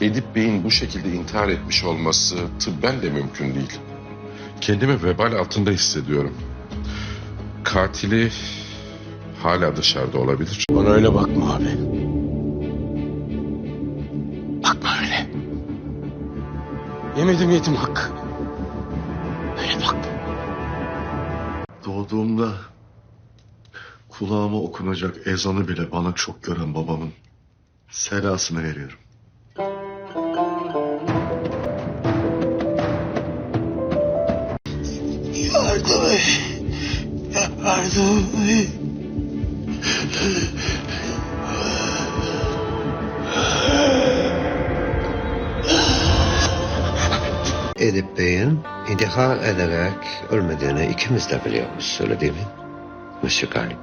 Edip Bey'in bu şekilde intihar etmiş olması tıbben de mümkün değil. Kendimi vebal altında hissediyorum. Katili hala dışarıda olabilir. Bana öyle bakma abi. Bakma öyle. Yemedim yetim hakkı. Öyle bakma. Doğduğumda kulağıma okunacak ezanı bile bana çok gören babamın selasını veriyorum. Yardım et. Edip Bey'in intihar ederek ölmediğini ikimiz de biliyoruz. Öyle değil mi? Monsieur Galip.